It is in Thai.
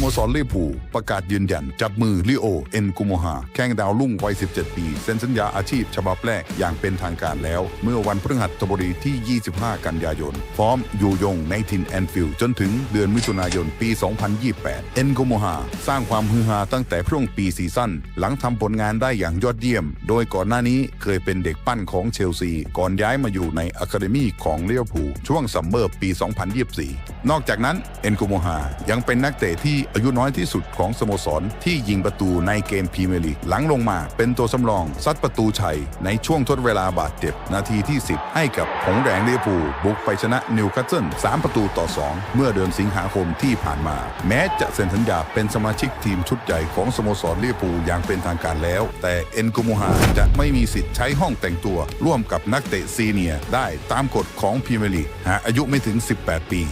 สโมสรลิเวอร์พูลประกาศยืนยัน จับมือลิโอ เอ็นกุโมฮาแข้งดาวรุ่งวัย 17 ปีเซ็นสัญญาอาชีพฉบับแรกอย่างเป็นทางการแล้ว เมื่อวันพฤหัสบดีที่ 25 กันยายน พร้อมอยู่ยงในทินแอนฟิลด์จนถึงเดือนมิถุนายนปี 2028 เอ็นกุโมฮาสร้างความฮือฮาตั้งแต่ช่วงปีซีซั่นหลังทำผลงานได้อย่างยอดเยี่ยม โดยก่อนหน้านี้เคยเป็นเด็กปั้นของเชลซี ก่อนย้ายมาอยู่ในอะคาเดมีของลิเวอร์พูช่วงซัมเมอร์ปี 2024 นอกจากนั้นเอ็นกุโมฮายังเป็นนักเตะที่อายุน้อยที่สุดของสโมสรที่ยิงประตูในเกมพรีเมียร์ลีกหลังลงมาเป็นตัวสำรอง ซัดประตูชัย ในช่วงทดเวลาบาดเจ็บ นาทีที่ 10 ให้กับหงแดงเวอร์พูบุกไปชนะนิวคาสเซิล3ประตูต่อ 2 เมื่อเดือนสิงหาคมที่ผ่านมา แม้จะเซ็นสัญญาเป็นสมาชิกทีมชุดใหญ่ของสโมสรเวอร์พูอย่างเป็นทางการแล้ว แต่เอ็นกุโมฮาจะไม่มีสิทธิ์ใช้ห้องแต่งตัว ร่วมกับนักเตะซีเนียได้ตามกฎของพรีเมียร์ลีกหากอายุไม่ถึง 18 ปี